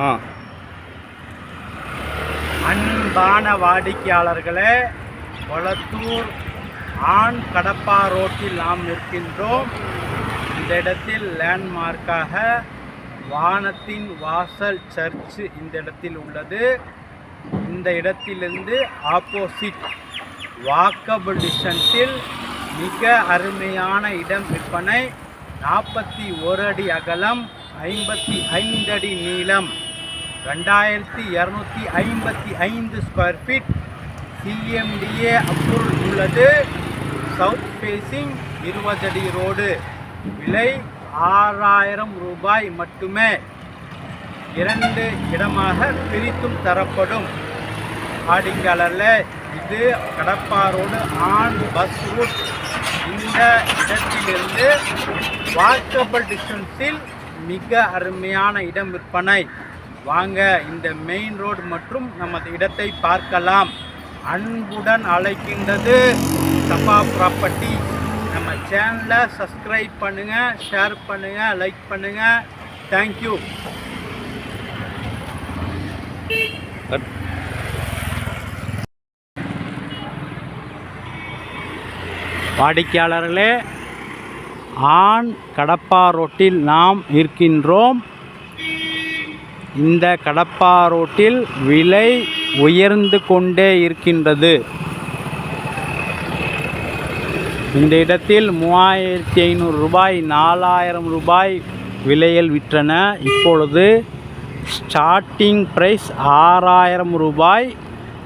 ஆ. அன்பான வாடிக்கையாளர்களே கொளத்தூர் ஆண் கடப்பா ரோட்டில் நாம் நிற்கின்றோம். இந்த இடத்தில் லேண்ட்மார்க்காக வானத்தின் வாசல் சர்ச்சு இந்த இடத்தில் உள்ளது. இந்த இடத்திலிருந்து ஆப்போசிட் வாக்கபிள் டிஸ்டன்ஸில் மிக அருமையான இடம் விற்பனை. நாற்பத்தி ஒரு அடி அகலம். ஐம்பத்தி ஐந்து அடி நீளம் ரெண்டாயிரத்தி இரநூத்தி ஐம்பத்தி ஐந்து ஸ்கொயர் ஃபீட் சிஎம்டிஏ அப்ரூவல் உள்ளது. சவுத் ஃபேஸிங் இருபது அடி ரோடு விலை ஆறாயிரம் ரூபாய் மட்டுமே. இரண்டு இடமாக பிரித்தும் தரப்படும். ஆடிங்கலரில் இது கடப்பாரோடு ஆன் பஸ் ரூட் இந்த இடத்திலிருந்து வாக்கபிள் டிஸ்டன்ஸில் மிக அருமையான இடம் விற்பனை. வாங்க இந்த மெயின் ரோடு மற்றும் நமது இடத்தை பார்க்கலாம். அன்புடன் அழைக்கின்றது சபா ப்ராப்பர்ட்டி நம்ம சேனலை சப்ஸ்கிரைப் பண்ணுங்கள் ஷேர் பண்ணுங்கள் லைக் பண்ணுங்கள் தேங்க்யூ வாடிக்கையாளர்களே ஆண் கடப்பா ரோட்டில் நாம் இருக்கின்றோம் இந்த கடப்பா ரோட்டில் விலை உயர்ந்து கொண்டே இருக்கின்றது. இந்த இடத்தில் மூவாயிரத்தி ஐநூறு ரூபாய் நாலாயிரம் ரூபாய் விலையில் விற்றன. இப்பொழுது ஸ்டார்டிங் ப்ரைஸ் ஆறாயிரம் ரூபாய்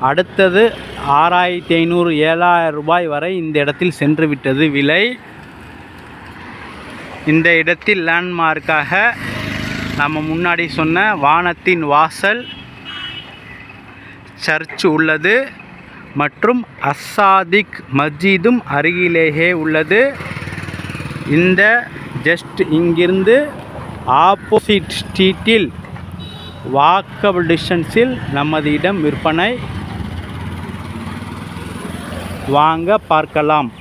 அடுத்தது ஆறாயிரத்தி ஐநூறு ஏழாயிரம் ரூபாய் வரை இந்த இடத்தில் சென்று விட்டது விலை. இந்த இடத்தில் லேண்ட்மார்க்காக நம்ம முன்னாடி சொன்ன வானத்தின் வாசல் சர்ச் உள்ளது மற்றும் அசாதிக் மஸ்ஜிதும் அருகிலேயே உள்ளது. இந்த ஜஸ்ட் இங்கிருந்து ஆப்போசிட் ஸ்ட்ரீட்டில் வாக்கபிள் டிஸ்டன்ஸில் நமது இடம் விற்பனை. வாங்க பார்க்கலாம்.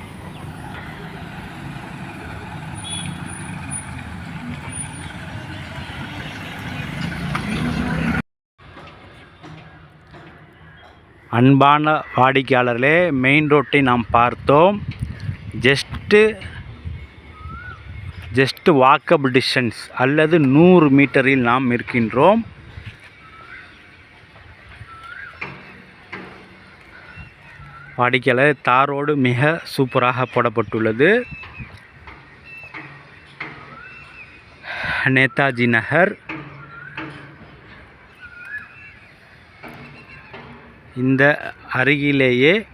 அன்பான வாடிக்கையாளர்களே மெயின் ரோட்டை நாம் பார்த்தோம். ஜஸ்ட்டு ஜஸ்ட் வாக்கபிள் டிஸ்டன்ஸ் அல்லது நூறு மீட்டரில் நாம் இருக்கின்றோம். வாடிக்கையாளர் தாரோடு மிக சூப்பராக போடப்பட்டுள்ளது. நேதாஜி நகர். இந்த அருகிலேயே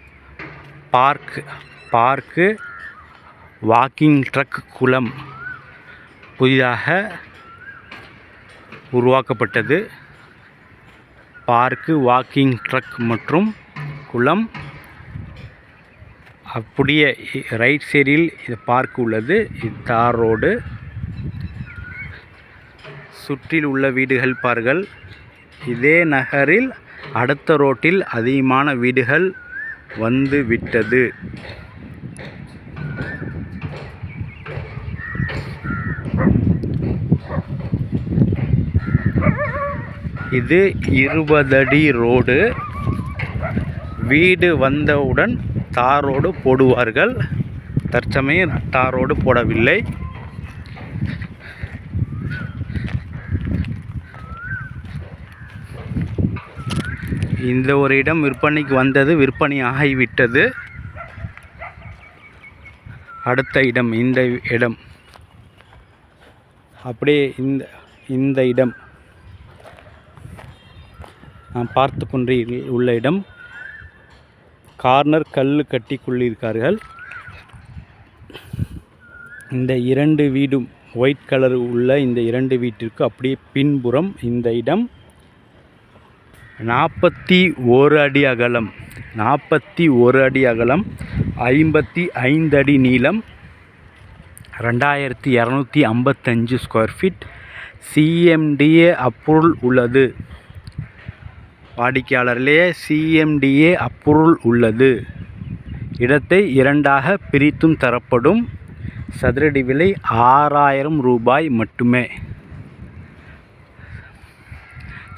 பார்க் பார்க்கு வாக்கிங் ட்ரக் குளம் புதிதாக உருவாக்கப்பட்டது. பார்க்கு வாக்கிங் ட்ரக் மற்றும் குளம் அப்படியே ரைட் சைடில் இது பார்க் உள்ளது. இது தார் ரோடு. சுற்றில் உள்ள வீடுகள் பார்கள் இதே நகரில் அடுத்த ரோட்டில் அதிகமான வீடுகள் வந்து விட்டது இது இருபது அடி ரோடு. வீடு வந்தவுடன் தார் ரோடு போடுவார்கள். தற்சமயம் தார் ரோடு போடவில்லை. இந்த ஒரு இடம் விற்பனைக்கு வந்தது விற்பனை ஆகிவிட்டது அடுத்த இடம் இந்த இடம். அப்படியே இந்த இந்த இடம். நாம் பார்த்து கொண்டு உள்ள இடம். கார்னர் கல் கட்டி கொள்ளியிருக்கார்கள் இந்த இரண்டு வீடும் ஒயிட் கலர் உள்ள இந்த இரண்டு வீட்டிற்கு அப்படியே பின்புறம் இந்த இடம். நாற்பத்தி ஒரு அடி அகலம். நாற்பத்தி ஒரு அடி அகலம் ஐம்பத்தி ஐந்து அடி நீளம் ரெண்டாயிரத்தி இரநூத்தி ஐம்பத்தஞ்சு ஸ்கொயர் ஃபீட் சிஎம்டிஏ அப்பொருள் உள்ளது. வாடிக்கையாளர்களே சிஎம்டிஏ அப்பொருள் உள்ளது. இடத்தை இரண்டாக பிரித்தும் தரப்படும். சதுரடி விலை ஆறாயிரம் ரூபாய் மட்டுமே.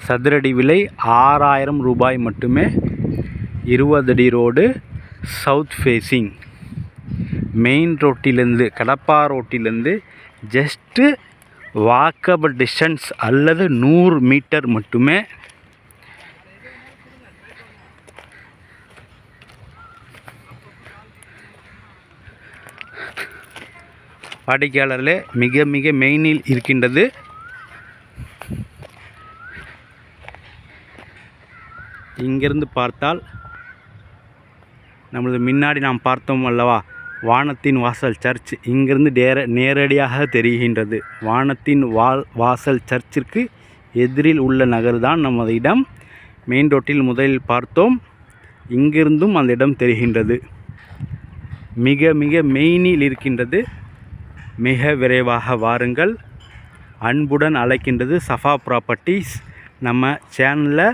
சதுரடி விலை ஆறாயிரம் ரூபாய் மட்டுமே. இருபது அடி ரோடு சவுத் ஃபேஸிங் மெயின் ரோட்டிலேருந்து கடப்பா ரோட்டிலேருந்து ஜஸ்ட்டு வாக்கபிள் டிஸ்டன்ஸ் அல்லது நூறு மீட்டர் மட்டுமே. வாடிக்கையாளர்களே மிக மிக மெயினில் இருக்கின்றது இங்கிருந்து பார்த்தால் நம்மளது முன்னாடி நாம் பார்த்தோம் அல்லவா? வானத்தின் வாசல் சர்ச் இங்கிருந்து நேர நேரடியாக தெரிகின்றது. வானத்தின் வால் வாசல் சர்ச்சிற்கு எதிரில் உள்ள நகர் தான் நமது இடம். மெயின் ரோட்டில் முதலில் பார்த்தோம். இங்கிருந்தும் அந்த இடம் தெரிகின்றது. மிக மிக மெயினில் இருக்கின்றது. மிக விரைவாக வாருங்கள். அன்புடன் அழைக்கின்றது சஃபா ப்ராப்பர்ட்டிஸ் நம்ம சேனலில்